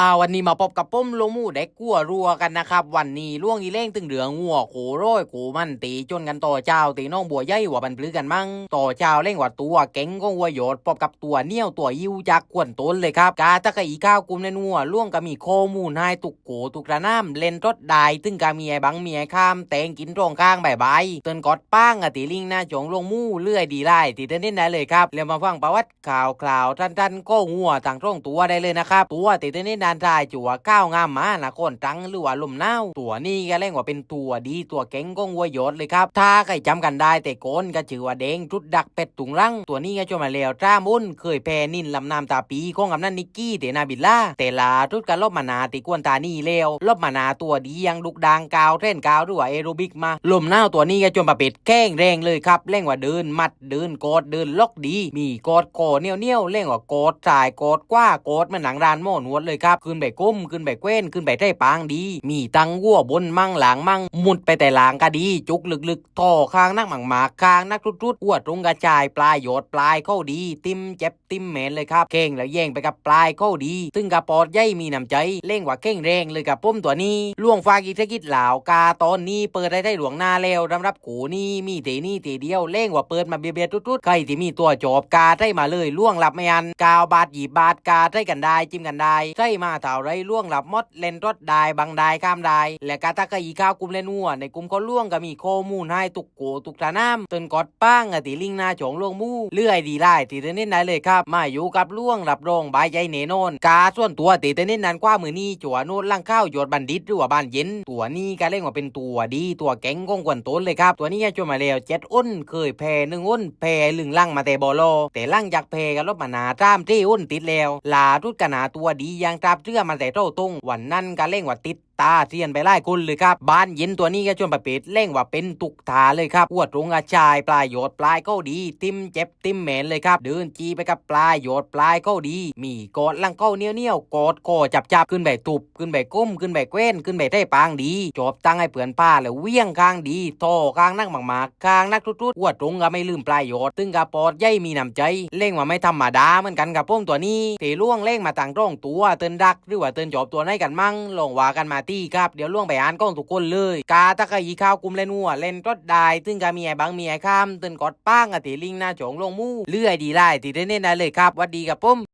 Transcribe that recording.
อ่าวันนี้มาพบกับป้มลงมู่เด็กกัวรัวกันนะครับ วันนี้ล่วงอีเล่งตึงเหลืองงัวโขโร้อยโขมันตีจนกันต่อเจ้าตีน้องบัวใหญ่ว่าบันพลือกันมั่งต่อเจ้าเล่งว่าตัวเก่งก็วัวโยดพบกับตัวเนี้ยวตัวยิวจากกวนต้นเลยครับกาตะกะอีข้าวกุมในนัวล่วงก็มีข้อมูลให้ตุกโกตุกระน้ำเล่นรถได้ตึงกามีไอ้บังมีไอ้ข้ามแตงกินตรงข้างใบใบเตือนกอดป้างอะตีลิงหน้าจงลงมู่เลื่อยดีไล่ตีเต้นเล่นได้เลยครับเรียมาฟังประวัติข่าวคราวท่านๆก็งัวต่างตรงตัวได้เลยนะครับตัวตีเต้นเล่นดานทายจัวก้าวงามมานะคนตังหรือว่าลมหนาตัวนี้ก็เล่นว่าเป็นตัวดีตัวเก่งก้องวัวยศเลยครับถ้าใครจำกันได้แต่โกนก็ชื่อว่าเด้งชุดดักเป็ดตุงรังตัวนี้ก็ชวนมาแล้วจ้ามุ่นเคยแพ้นินลำน้ำตาปีของกำนันนิกกี้เตนาบิลล่าแต่ลาทุดกันลบมานาติกวนตานี่เลวลบมานาตัวดียังลุกดังกาวเท่นกาวหรือว่าเอโรบิกมาลมหนาตัวนี้ก็จนมาเป็ดแข้งแรงเลยครับเล่งว่าเดินมัดเดินโกดเดินล็อกดี มีโกดโกเนียวเนียวเล่งว่าโกดสายโกดกว่าโกดมันหนังรานโม่นวดเลยครับขึ้นไปก้มขึ้นไปเกว้นขึ้นไปได้ปางดี มีตังวัวบนมั่งหลังมั่งมุดไปแต่หลังก็ดี จุกลึกๆท่อข้างนักหมังหมากข้างนักรุดๆอวดตรงกระจายปลายโยดปลายเข้าดี ติมเจ็บติมเหม็นเลยครับเก่งแล้วแย่งไปกับปลายเข้าดีตึงกระปอดใหญ่มีน้ำใจเล่งว่าเก่งแรงเลยกับป้มตัวนี้ล่วงฟากิจกิจเหล่ากาตอนนี้เปิดได้ได้หลวงหน้าแล้วรำรับกูนี่มีเตนี่เตเดียวเล่งว่าเปิดมาเบียเบียดทุดๆใครที่มีตัวจอบกาได้มาเลยล่วงหลับไม่อันกาวบาทหยีบบาทกาได้กันได้จิ้มกันได้ได้มมาเท่าไรล่วงหลับมดเล่นรถได้บังได้ข้ามได้และกาตะกะอีข้าวกลุ่มเล่นวัวในกลุ่มเขาล่วงก็มีข้อมูลให้ตุกโกตุกตาน้ำต้นกอดป้างอะติลิงหน้าโฉงล่วงมู่เลื่อยดีไล่ตีเตนเน้นได้เลยครับ มาอยู่กับล่วงหลับรองบายใจเนโนนกาส่วนตัวตีเตนน้นนั้นกว่ามือนี้จั่วโนดล่างข้าวโยดบันดิตหรือว่าบ้านเย็นตัวนี้ก็เล่นว่าเป็นตัวดีตัวแก๊งกงกวนต้นเลยครับ ตัวนี้จนมาแล้วเจ็ดอ้นเคยแพ้หนึ่งอ้นแพ้ลึงล่างมาแต่บอโลแต่ล่างจากแพ้กันลบมานาตามที่อ้นติดแล้วลาทุดกนาตัวดียังตราบเชื่อมาแต่โต้ตรงวันนั้นก็เล่งว่าติดตาเทียนไปไล่คนเลยครับบ้านเย็นตัวนี้ก็จนประเภทเล่งว่าเป็นตุกตาเลยครับอวดตรงอาชายปลายโยดปลายก็ดี ติมเจ็บติมเหม็นเลยครับเดินจีไปกับปลายโยดปลายก็ดี มีกอดลังเก้าเนี้ยวเนี้ยวกอดคอจับจับขึ้นไปตุบขึ้นไปก้มขึ้นไปเกว้นขึ้นไปได้ปางดี จบตั้งให้เปือนผ้าแล้วเวี้ยงข้างดีโตข้างนักหมากหมากข้างนักทุดๆอวดตรงก็ไม่ลืมปลายโยดตึงกระปอดใหญ่มีน้ำใจ เล่งว่าไม่ธรรมดาเหมือนกันกับพวกตัวนี้เตะล่วงเล่งมาต่างตรงตัวเตือนดักหรือว่าเตือนจอบตัวไหนกันมั่งลงว่ากันมาตี้ครับเดี๋ยวล่วงไปอ่านกล้องทุกคนเลยกาตะกะยีข้าวกุมเล่นหัวเล่นรถได้ตึงกามีไอ้บังมีไอ้ข้ามเตือนกอดป้างอะตีลิงหน้าโฉงลงมู่เลื่อยดีไล่ติเต้นเน้นได้เลยครับวัดดีกับผม